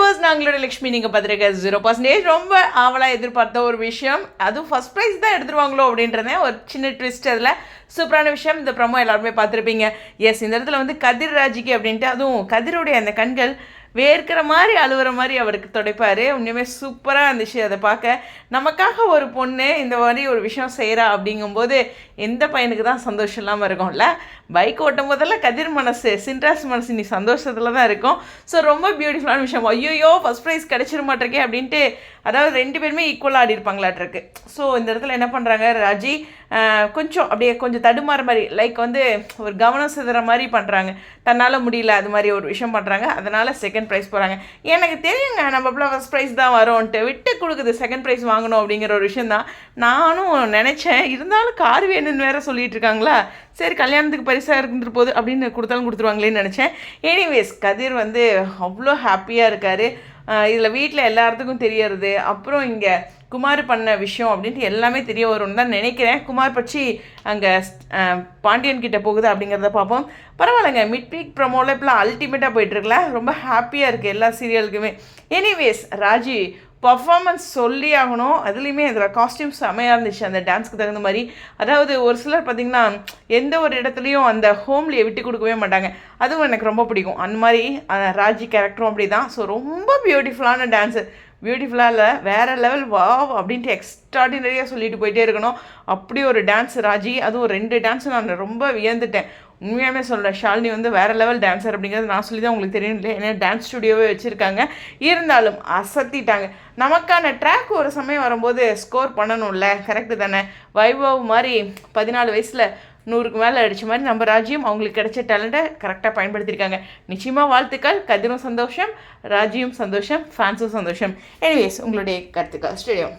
Viewers நாங்களோட Lakshmi நீங்கள் பார்த்துருக்க zero percentage ரொம்ப ஆவலாக எதிர்பார்த்த ஒரு விஷயம். அதுவும் ஃபர்ஸ்ட் ப்ரைஸ் தான் எடுத்துருவாங்களோ அப்படின்றதே ஒரு சின்ன ட்விஸ்ட் அதில். சூப்பரான விஷயம். இந்த ப்ரமோ எல்லாருமே பார்த்துருப்பீங்க. எஸ் இந்த இடத்துல வந்து கதிர் ராஜிக்கு அப்படின்ட்டு அதுவும் கதிருடைய அந்த கண்கள் வேர்க்கிற மாதிரி அழுவுற மாதிரி அவருக்கு துடைப்பார். உண்மையுமே சூப்பராக இருந்துச்சு. அதை பார்க்க நமக்காக ஒரு பொண்ணு இந்த மாதிரி ஒரு விஷயம் செய்கிறா அப்படிங்கும்போது எந்த பையனுக்கு தான் சந்தோஷம் இல்லாமல் இருக்கும்ல? பைக் ஓட்டும் போதெல்லாம் கதிர் மனசு சின்ராஸ் மனசு நீ சந்தோஷத்தில் தான் இருக்கும். ஸோ ரொம்ப பியூட்டிஃபுல்லான விஷயம். ஐயோயோ ஃபஸ்ட் ப்ரைஸ் கிடச்சிட மாட்டேருக்கே அப்படின்ட்டு அதாவது ரெண்டு பேருமே ஈக்குவலாக ஆடி இருப்பாங்களாட்டிருக்கு ஸோ இந்த இடத்துல என்ன பண்ணுறாங்க ராஜி? கொஞ்சம் அப்படியே கொஞ்சம் தடுமாற மாதிரி லைக் வந்து ஒரு கவனம் சிதற மாதிரி பண்ணுறாங்க தன்னால் முடியல அது மாதிரி ஒரு விஷயம் பண்ணுறாங்க அதனால் செகண்ட் ப்ரைஸ் போகிறாங்க எனக்கு தெரியுங்க நம்ம ஃபஸ்ட் ப்ரைஸ் தான் வரும்ன்ட்டு. விட்டு கொடுக்குது செகண்ட் ப்ரைஸ் வாங்கணும் அப்படிங்கிற ஒரு விஷயம் தான். நானும் நினச்சேன் இருந்தாலும் கார் வேணும்னு வேற சொல்லிட்டு இருக்காங்களா? சரி கல்யாணத்துக்கு பரிசாக இருந்துட்டு போகுது அப்படின்னு கொடுத்தாலும் கொடுத்துருவாங்களேன்னு நினச்சேன். எனிவேஸ் கதிர் வந்து அவ்வளோ ஹாப்பியாக இருக்கார். இதில் வீட்டில் எல்லாத்துக்கும் தெரியறது. அப்புறம் இங்கே குமார் பண்ண விஷயம் அப்படின்ட்டு எல்லாமே தெரிய வரும்னு தான் நினைக்கிறேன். குமார் பற்றி அங்கே பாண்டியன் கிட்டே போகுது அப்படிங்கிறத பார்ப்போம். பரவாயில்லைங்க மிட் வீக் ப்ரமோவில் இப்போலாம் அல்டிமேட்டாக போயிட்டுருக்குல ரொம்ப ஹாப்பியாக இருக்குது எல்லா சீரியலுக்குமே எனிவேஸ் ராஜி பர்ஃபாமன்ஸ் சொல்லி ஆகணும். அதுலேயுமே அதில் காஸ்டியூம் செமையாக இருந்துச்சு அந்த டான்ஸ்க்கு தகுந்த மாதிரி. அதாவது ஒரு சிலர் பார்த்திங்கன்னா எந்த ஒரு இடத்துலையும் அந்த ஹோம்லியை விட்டு கொடுக்கவே மாட்டாங்க. அதுவும் எனக்கு ரொம்ப பிடிக்கும். அந்த மாதிரி ராஜி கேரக்டரும் அப்படி தான் ஸோ ரொம்ப பியூட்டிஃபுல்லான டான்ஸு பியூட்டிஃபுல்லாக இல்லை வேறு லெவல் வாவ் அப்படின்ட்டு எக்ஸ்ட்ராடினரியாக சொல்லிட்டு போயிட்டே இருக்கணும். அப்படி ஒரு டான்ஸ் ராஜி அதுவும் ரெண்டு டான்ஸ் நான் ரொம்ப வியந்துட்டேன். உண்மையாகவே சொல்கிறேன் ஷாலினி வந்து வேறு லெவல் டான்ஸர் அப்படிங்கிறது நான் சொல்லி தான் உங்களுக்கு தெரியும் இல்லை ஏன்னா டான்ஸ் ஸ்டுடியோவே வச்சுருக்காங்க. இருந்தாலும் அசத்திட்டாங்க. நமக்கான ட்ராக் ஒரு சமயம் வரும்போது ஸ்கோர் பண்ணணும்ல. கரெக்டு தானே? வைபவ் மாதிரி பதினாலு வயசில் நூறுக்கு மேலே அடித்த மாதிரி நம்ம ராஜ்யம் அவங்களுக்கு கிடைச்ச டேலண்ட்டை கரெக்டாக பயன்படுத்தியிருக்காங்க நிச்சயமாக வாழ்த்துக்கள். கதிரும் சந்தோஷம் ராஜ்யம் சந்தோஷம் ஃபேன்ஸும் சந்தோஷம். எனிவேஸ் உங்களுடைய கருத்துக்கள். ஸ்டேடியம்